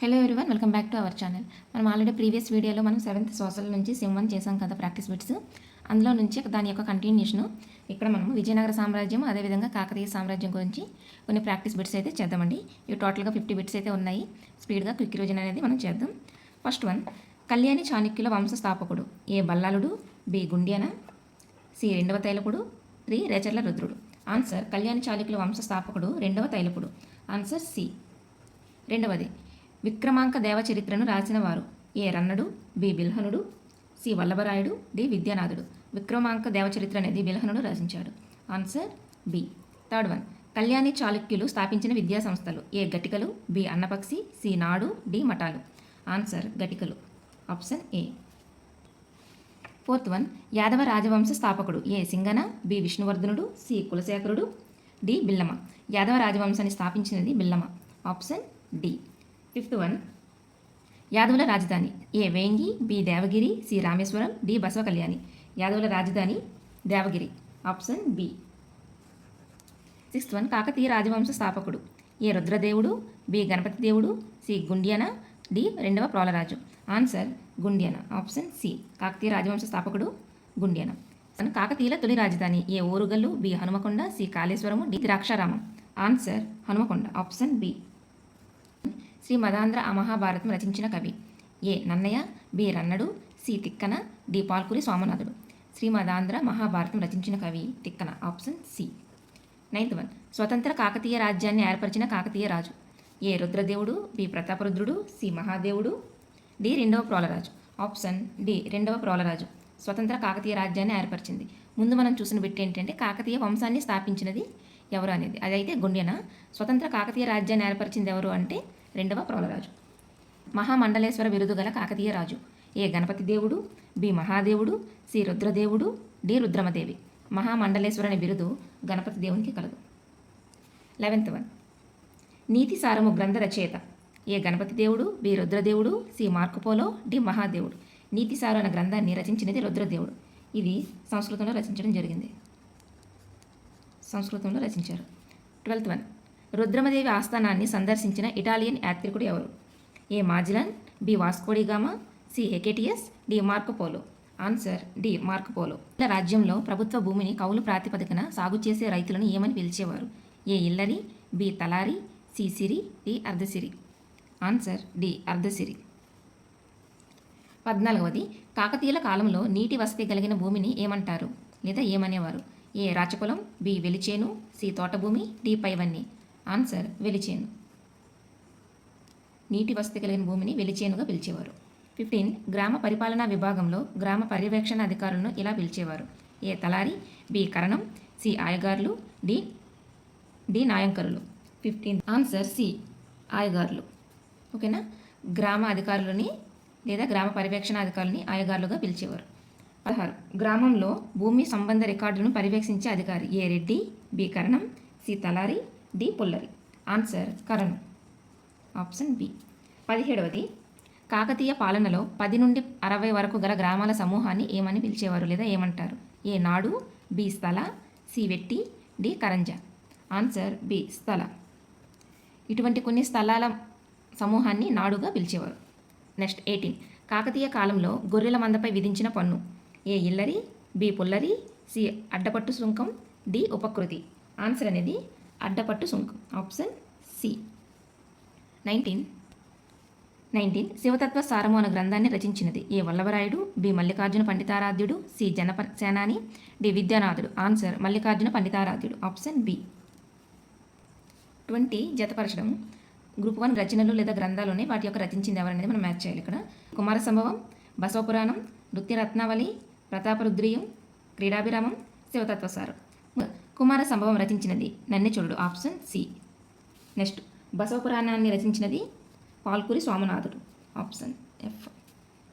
Hello everyone welcome back to our channel మనం already previous వీడియోలో మనం సెవెంత్ సోషల్ నుంచి సిమ్ వన్ చేసాం కదా ప్రాక్టీస్ బిట్స్ అందులో నుంచి దాని యొక్క కంటిన్యూషను ఇక్కడ మనం విజయనగర సామ్రాజ్యం అదేవిధంగా కాకతీయ సామ్రాజ్యం గురించి కొన్ని ప్రాక్టీస్ బిట్స్ అయితే చేద్దామండి. ఇవి టోటల్గా ఫిఫ్టీ బిట్స్ అయితే ఉన్నాయి. స్పీడ్గా క్విక్ రోజన్ అనేది మనం చేద్దాం. ఫస్ట్ వన్ కళ్యాణి చాణక్యుల వంశ స్థాపకుడు ఏ బల్లాలుడు? బి గుండ్యాన. సి రెండవ తైలపుడు. త్రీ రేచర్ల రుద్రుడు. ఆన్సర్ కళ్యాణి చాళుక్యుల వంశ స్థాపకుడు రెండవ తైలపుడు. Answer C. రెండవది విక్రమాంక దేవచరిత్రను రాసిన వారు ఏ. రన్నడు బి. బిల్హనుడు సి. వల్లభరాయుడు డి. విద్యానాథుడు. విక్రమాంక దేవచరిత్ర అనేది బిల్హనుడు రచించాడు. Answer B. Third one. Kalyani చాళుక్యులు స్థాపించిన విద్యా సంస్థలు. ఏ. గటికలు బి. అన్నపక్షి సి. నాడు డి. మఠాలు. Answer గటికలు. Option A. Fourth one. Yadava రాజవంశ స్థాపకుడు. ఏ. సింగన బి. విష్ణువర్ధనుడు సి. కులశేఖరుడు డి. బిల్లమ యాదవ రాజవంశాన్ని స్థాపించినది Billama option D. Fifth one. యాదవుల రాజధాని A Vengi B Devagiri C Rameswaram D Basava Kalyani యాదవుల రాజధాని Devagiri. Option B. Sixth one Kakatiya రాజవంశ స్థాపకుడు. ఏ రుద్రదేవుడు బి గణపతి దేవుడు సి గుండ్యన డి రెండవ Prolaraju. Answer Gundyana. Option C. Kakatiya రాజవంశ స్థాపకుడు గుండ్యన. తన కాకతీయుల తొలి రాజధాని A Orugallu B Hanumakonda C Kaleshwaram D Draksharamam. Answer Hanumakonda. Option B. Srimadandhra Mahabharatam రచించిన కవి. A. Nannaya B. రన్నడు C. Tikkana D. Palkuri సోమనాథుడు శ్రీ మదాంధ్ర మహాభారతం రచించిన కవి Tikkana option C. Ninth one. స్వతంత్ర కాకతీయ రాజ్యాన్ని ఏర్పరిచిన కాకతీయ రాజు. ఏ. రుద్రదేవుడు బి. ప్రతాపరుద్రుడు సి. మహాదేవుడు. డి. రెండవ ప్రోలరాజు. Option D. రెండవ ప్రోలరాజు. స్వతంత్ర కాకతీయ రాజ్యాన్ని ఏర్పరిచింది. ముందు మనం చూసిన బిట్ ఏంటంటే కాకతీయ వంశాన్ని స్థాపించినది ఎవరు అనేది. అదైతే గుండెన? స్వతంత్ర కాకతీయ రాజ్యాన్ని ఏర్పరిచింది ఎవరు అంటే రెండవ ప్రోలరాజు మహామండలేశ్వర విరుదుగల కాకతీయ రాజు. ఏ గణపతి దేవుడు బి మహాదేవుడు సి రుద్రదేవుడు డి రుద్రమదేవి. మహామండలేశ్వర అనే బిరుదు గణపతి దేవునికి కలదు. Eleventh one. నీతి సారము గ్రంథ రచయిత ఏ గణపతి దేవుడు బి రుద్రదేవుడు సి మార్కుపోలో డి మహాదేవుడు. నీతి సారు అనే గ్రంథాన్ని రచించినది రుద్రదేవుడు. ఇది సంస్కృతంలో రచించడం జరిగింది. సంస్కృతంలో రచించారు. Twelfth one. రుద్రమదేవి ఆస్థానాన్ని సందర్శించిన ఇటాలియన్ యాత్రికుడు ఎవరు? A. Magellan B. Vasco da Gama C. Hecataeus D. Marco Polo answer D. Marco Polo ఇలా రాజ్యంలో ప్రభుత్వ భూమిని కౌలు ప్రాతిపదికన సాగు చేసే రైతులను ఏమని పిలిచేవారు? ఏ. ఇల్లరి బి. తలారి సి. సిరి డి. అర్ధసిరి. Answer D. అర్ధసిరి. పద్నాలుగవది కాకతీయుల కాలంలో నీటి వసతి కలిగిన భూమిని ఏమంటారు? లేదా ఏమనేవారు? ఏ. రాచకులం బి. వెలిచేను సి. తోటభూమి డి. పైవన్నీ. ఆన్సర్ వెలిచేను. నీటి వసతి కలిగిన భూమిని వెలిచేనుగా పిలిచేవారు. ఫిఫ్టీన్ గ్రామ పరిపాలనా విభాగంలో గ్రామ పర్యవేక్షణ అధికారులను ఇలా పిలిచేవారు. ఏ తలారి బి కరణం సి ఆయగార్లు డి డి నాయంకరులు. ఫిఫ్టీన్ ఆన్సర్ సి ఆయగార్లు. ఓకేనా? గ్రామ అధికారులని లేదా గ్రామ పర్యవేక్షణ అధికారులని ఆయగారులుగా పిలిచేవారు. పదహారు గ్రామంలో భూమి సంబంధ రికార్డులను పర్యవేక్షించే అధికారి ఏ రెడ్డి బి కరణం సి తలారి డి పుల్లరి. Answer Karan. Option B. పదిహేడవది Kakatiya పాలనలో పది నుండి అరవై వరకు గల గ్రామాల సమూహాన్ని ఏమని పిలిచేవారు లేదా ఏమంటారు? ఏ. నాడు బి. స్థల సి. వెట్టి డి. కరంజ. Answer B. స్థల. ఇటువంటి కొన్ని స్థలాల సమూహాన్ని నాడుగా పిలిచేవారు. నెక్స్ట్ ఎయిటీన్ కాకతీయ కాలంలో గొర్రెల మందపై విధించిన పన్ను. ఏ. ఇల్లరి బి. పుల్లరి సి. అడ్డపట్టు సుంకం డి. ఉపకృతి. ఆన్సర్ అనేది అడ్డపట్టు సుంకం. Option C nineteen nineteen Shivatattva Saramu అనే గ్రంథాన్ని రచించినది. ఏ వల్లభరాయుడు బి మల్లికార్జున పండితారాధ్యుడు సి జనప సేనాని డి విద్యానాథుడు. ఆన్సర్ మల్లికార్జున పండితారాధ్యుడు. ఆప్షన్ బి ట్వంటీ జతపరచడం గ్రూప్ వన్ రచనలు లేదా గ్రంథాలునే వాటి యొక్క రచించింది ఎవరనేది మనం మ్యాచ్ చేయాలి ఇక్కడ. కుమార సంభవం బసవపురాణం నృత్య రత్నావళి ప్రతాపరుద్రీయం క్రీడాభిరామం శివతత్వసారం కుమార సంభవం రచించినది. నన్నెచూడు ఆప్షన్ సి. నెక్స్ట్. బసవపురాణాన్ని రచించినది పాల్కురి సోమనాథుడు ఆప్షన్ ఎఫ్.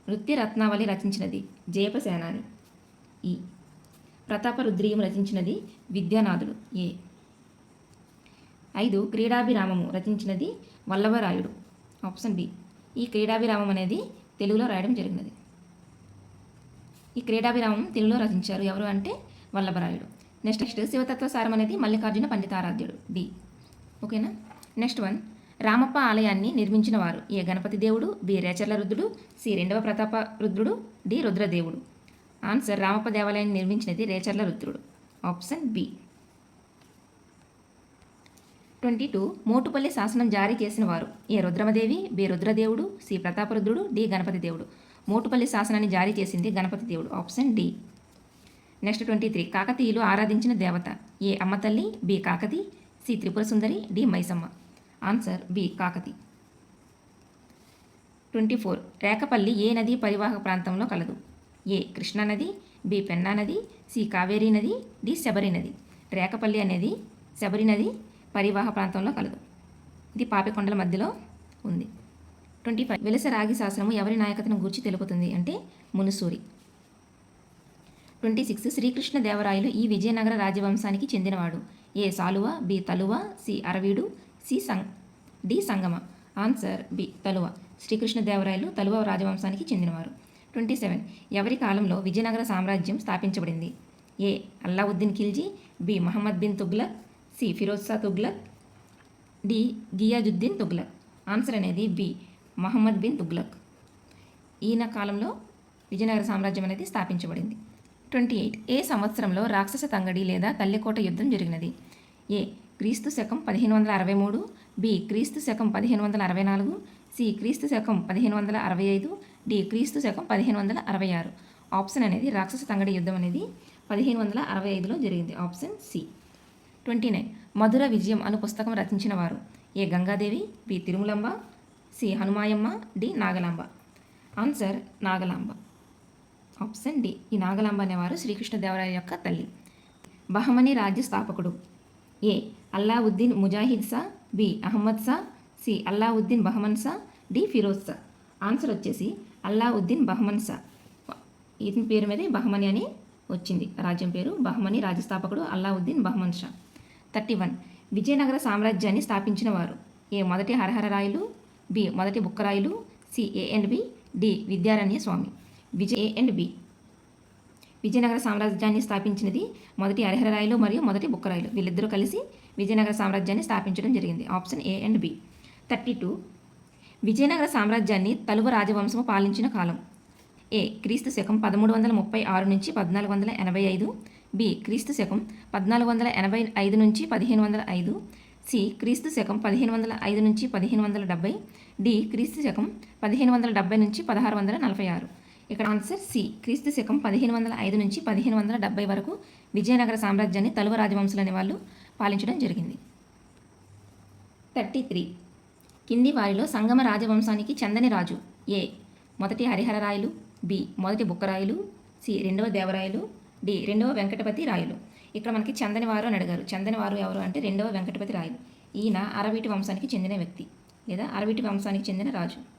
నృత్య రత్నావళి రచించినది జయపసేనాని ఈ. ప్రతాప ప్రతాపరుద్రీయం రచించినది విద్యానాథుడు. ఏ. ఐదు. క్రీడాభిరామము రచించినది వల్లభరాయుడు. Option B. ఈ క్రీడాభిరామం అనేది తెలుగులో రాయడం జరిగినది. ఈ క్రీడాభిరామం తెలుగులో రచించారు ఎవరు అంటే వల్లభరాయుడు. Next next. శివతత్వ సారం అనేది మల్లికార్జున పండితారాధ్యుడు. డి ఓకేనా? Next one. రామప్ప ఆలయాన్ని నిర్మించిన వారు ఏ గణపతి దేవుడు బి. రేచర్ల రుద్రుడు సి. రెండవ ప్రతాప రుద్రుడు డి. రుద్రదేవుడు. ఆన్సర్ రామప్ప దేవాలయాన్ని నిర్మించినది రేచర్ల రుద్రుడు. Option B. Twenty two. Motupalli శాసనం జారీ చేసిన వారు ఏ రుద్రమదేవి బి. రుద్రదేవుడు సి. ప్రతాపరుద్రుడు డి. గణపతి దేవుడు. మోటుపల్లి శాసనాన్ని జారీ చేసింది గణపతి దేవుడు. Option D. Next twenty three కాకతీయులు ఆరాధించిన దేవత. A అమ్మతల్లి B Kakati C Tripura Sundari D Maisamma. Answer B Kakati. Twenty four Rekapalli A నది పరివాహక ప్రాంతంలో కలదు? ఏ కృష్ణా నది బి పెన్నా నది సి కావేరీ నది డి శబరి నది. రేకపల్లి అనేది శబరి నది పరివాహ ప్రాంతంలో కలదు. ఇది పాపికొండల మధ్యలో ఉంది. ట్వంటీ ఫైవ్ వెలస రాగి శాసనము ఎవరి నాయకతను గూర్చి తెలుపుతుంది అంటే మునుసూరి. ట్వంటీ సిక్స్ శ్రీకృష్ణ దేవరాయలు ఈ విజయనగర రాజవంశానికి చెందినవాడు. A Saluva B Tuluva C Aravidu C సం D Sangama. Answer B Tuluva. Srikrishna Devarayalu Tuluva రాజవంశానికి చెందినవారు. Twenty seven. ఎవరి కాలంలో విజయనగర సామ్రాజ్యం స్థాపించబడింది? A Alauddin Khilji B Muhammad bin Tughlaq C Firoz Shah Tughlaq D Ghiyasuddin Tughlaq. Answer అనేది B Mohammed bin Tughlaq. ఈయన కాలంలో విజయనగర సామ్రాజ్యం అనేది స్థాపించబడింది. Twenty eight. ఏ సంవత్సరంలో రాక్షస తంగడి లేదా తల్లికోట యుద్ధం జరిగినది? ఏ. క్రీస్తు శకం పదిహేను వందల అరవై మూడు. బి. క్రీస్తు శకం పదిహేను వందల అరవై నాలుగు. సి. క్రీస్తు శకం పదిహేను వందల అరవై ఐదు. డి. క్రీస్తు శకం పదిహేను వందల అరవై ఆరు. ఆప్షన్ అనేది రాక్షస తంగడి యుద్ధం అనేది పదిహేను వందల అరవై ఐదులో జరిగింది. Option C. Twenty nine. Madhura Vijayam అను పుస్తకం రచించిన వారు. A. Gangadevi B. Tirumalamba C. Hanumayamma D. Nagalamba. Answer Nagalamba. Option D ఈ నాగలాంబ అనేవారు శ్రీకృష్ణదేవరాయ యొక్క తల్లి. బహమని రాజ్య స్థాపకుడు A. Alauddin Mujahid Shah. B. Ahmad Shah. C. Alauddin Bahman Shah. D. Firoz Shah. Answer వచ్చేసి అల్లావుద్దీన్ బహమన్ షా. ఇతని పేరు మీదే బహమని అని వచ్చింది. రాజ్యం పేరు బహమని రాజ్యస్థాపకుడు అల్లావుద్దీన్ బహమన్ షా. Thirty one. విజయనగర సామ్రాజ్యాన్ని స్థాపించిన వారు. ఏ. మొదటి హరహర రాయలు. బి. మొదటి Bukkarayalu C. A. And B. D. Vidyaranya Swami. Vijaya A and B Vijayanagara సామ్రాజ్యాన్ని స్థాపించినది మొదటి హరిహరరాయలు మరియు మొదటి బుక్కరాయలు వీళ్ళిద్దరూ కలిసి విజయనగర సామ్రాజ్యాన్ని స్థాపించడం జరిగింది. Option A and B thirty two. Vijayanagara సామ్రాజ్యాన్ని తలువ రాజవంశము పాలించిన కాలం. ఏ క్రీస్తు శకం పదమూడు వందల ముప్పై ఆరు నుంచి పద్నాలుగు వందల ఎనభై ఐదు. బి క్రీస్తు శకం పద్నాలుగు వందల ఎనభై ఐదు నుంచి పదిహేను వందల ఐదు. సి క్రీస్తు శకం పదిహేను వందల ఐదు నుంచి పదిహేను వందల డెబ్బై డి క్రీస్తు శకం పదిహేను వందల డెబ్బై నుంచి పదహారు వందల నలభై ఆరు. ఇక్కడ ఆన్సర్ సి. క్రీస్తు శకం పదిహేను వందల ఐదు నుంచి పదిహేను వందల డెబ్బై వరకు విజయనగర సామ్రాజ్యాన్ని తలువ రాజవంశులు అనే వాళ్ళు పాలించడం జరిగింది. Thirty three. కింది వారిలో సంగమ రాజవంశానికి చందని రాజు. ఏ. మొదటి హరిహరరాయలు. బి. మొదటి బుక్కరాయలు. సి. రెండవ దేవరాయలు. డి. రెండవ వెంకటపతి రాయలు. ఇక్కడ మనకి చందని వారు అని అడిగారు. చందని వారు ఎవరు అంటే రెండవ వెంకటపతి రాయలు. ఈయన అరవీటి వంశానికి చెందిన వ్యక్తి లేదా అరవీటి వంశానికి చెందిన రాజు.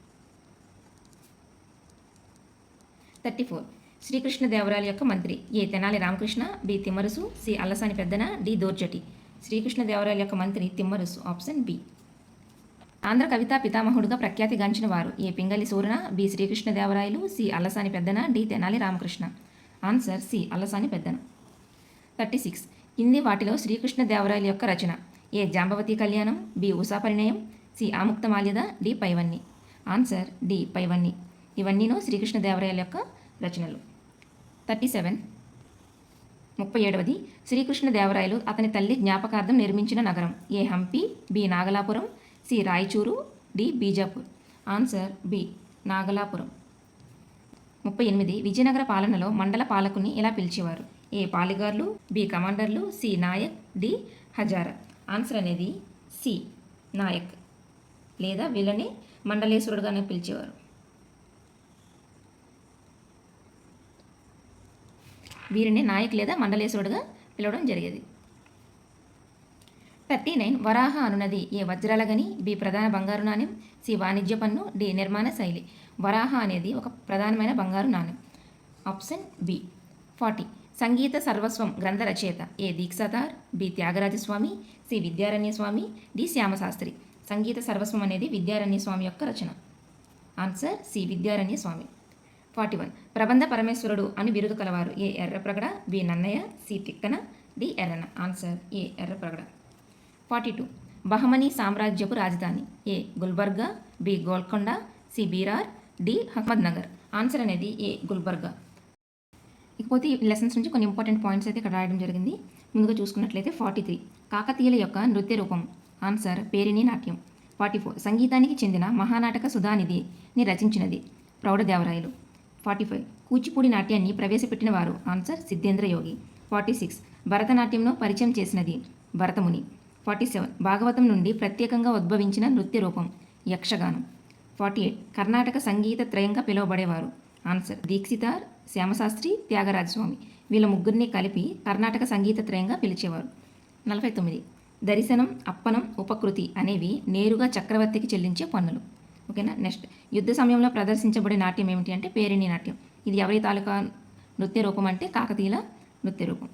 Thirty four. శ్రీకృష్ణదేవరాయల యొక్క మంత్రి. A Tenali Ramakrishna B Timmarusu C Allasani Peddana D Dhurjati. శ్రీకృష్ణదేవరాయల యొక్క మంత్రి తిమ్మరుసు ఆప్షన్ బి. ఆంధ్ర కవితా పితామహుడుగా ప్రఖ్యాతిగాంచిన వారు A Pingali Surana B Srikrishnadevarayalu C Allasani Peddana D Tenali Ramakrishna. Answer C Allasani Peddana. Thirty six. కింది వాటిలో శ్రీకృష్ణదేవరాయల యొక్క రచన. A Jambavati Kalyanam B Usha Parinayam C Amuktamalyada D పైవన్ని. Answer D పైవన్ని. ఇవన్నీను శ్రీకృష్ణదేవరాయల యొక్క రచనలు. Thirty seven. ముప్పై ఏడవది. శ్రీకృష్ణదేవరాయలు అతని తల్లి జ్ఞాపకార్థం నిర్మించిన నగరం. A Hampi? B Nagalapuram. C Raichur. D Bijapur. Answer B Nagalapuram. ముప్పై ఎనిమిది. విజయనగర పాలనలో మండల పాలకుని ఇలా పిలిచేవారు? ఏ పాలిగార్లు? B కమాండర్లు. C Nayak. D Hazara. Answer అనేది సి నాయక్. లేదా వీళ్ళని మండలేశ్వరుడుగానే పిలిచేవారు. వీరిని నాయక్ లేదా మండలేశ్వరుడుగా పిలవడం జరిగేది. థర్టీ నైన్ వరాహ అనునది ఏ వజ్రాల గని బి ప్రధాన బంగారు నాణ్యం సి వాణిజ్య పన్ను డి నిర్మాణ శైలి. వరాహ అనేది ఒక ప్రధానమైన బంగారు నాణ్యం. Option B. ఫార్టీ. సంగీత సర్వస్వం గ్రంథ రచయిత. A Dikshitar B Tyagarajaswami C Vidyaranya Swami D Shyamashastri. Sangita Sarvasvam అనేది విద్యారణ్య స్వామి యొక్క రచన. Answer C Vidyaranya Swami forty one. Prabandha పరమేశ్వరుడు అని బిరుదు కలవారు. A Errapragada B Nannayya. C Tikkana. D Errana. Answer A Errapragada forty two. Bahmani సామ్రాజ్యపు రాజధాని. A Gulbarga? B Golconda. C Berar. D Ahmednagar answer అనేది A Gulbarga. ఇకపోతే ఈ lessons నుంచి కొన్ని ఇంపార్టెంట్ పాయింట్స్ అయితే ఇక్కడ రాయడం జరిగింది. ముందుగా చూసుకున్నట్లయితే ఫార్టీ త్రీ. కాకతీయుల యొక్క నృత్య రూపం. Answer Perini Natyam. Forty four. సంగీతానికి చెందిన మహానాటక సుధానిధిని రచించినది. ప్రౌఢదేవరాయలు. Forty five. కూచిపూడి నాట్యాన్ని ప్రవేశపెట్టిన వారు answer Siddhendra Yogi. Forty six. భరతనాట్యంను పరిచయం చేసినది భరతముని. Forty seven. భాగవతం నుండి ప్రత్యేకంగా ఉద్భవించిన నృత్య రూపం యక్షగానం. Forty eight. కర్ణాటక సంగీత త్రయంగా పిలువబడేవారు ఆన్సర్ దీక్షితార్ శ్యామశాస్త్రి త్యాగరాజస్వామి. వీళ్ళ ముగ్గురిని కలిపి కర్ణాటక సంగీత త్రయంగా పిలిచేవారు. నలభై తొమ్మిది. దర్శనం అప్పనం ఉపకృతి అనేవి నేరుగా చక్రవర్తికి చెల్లించే పన్నులు. ఓకేనా? నెక్స్ట్. యుద్ధ సమయంలో ప్రదర్శించబడే నాట్యం ఏమిటి అంటే పేరిణి నాట్యం. ఇది ఎవరి తాలూకా నృత్య రూపం అంటే కాకతీయుల నృత్య రూపం.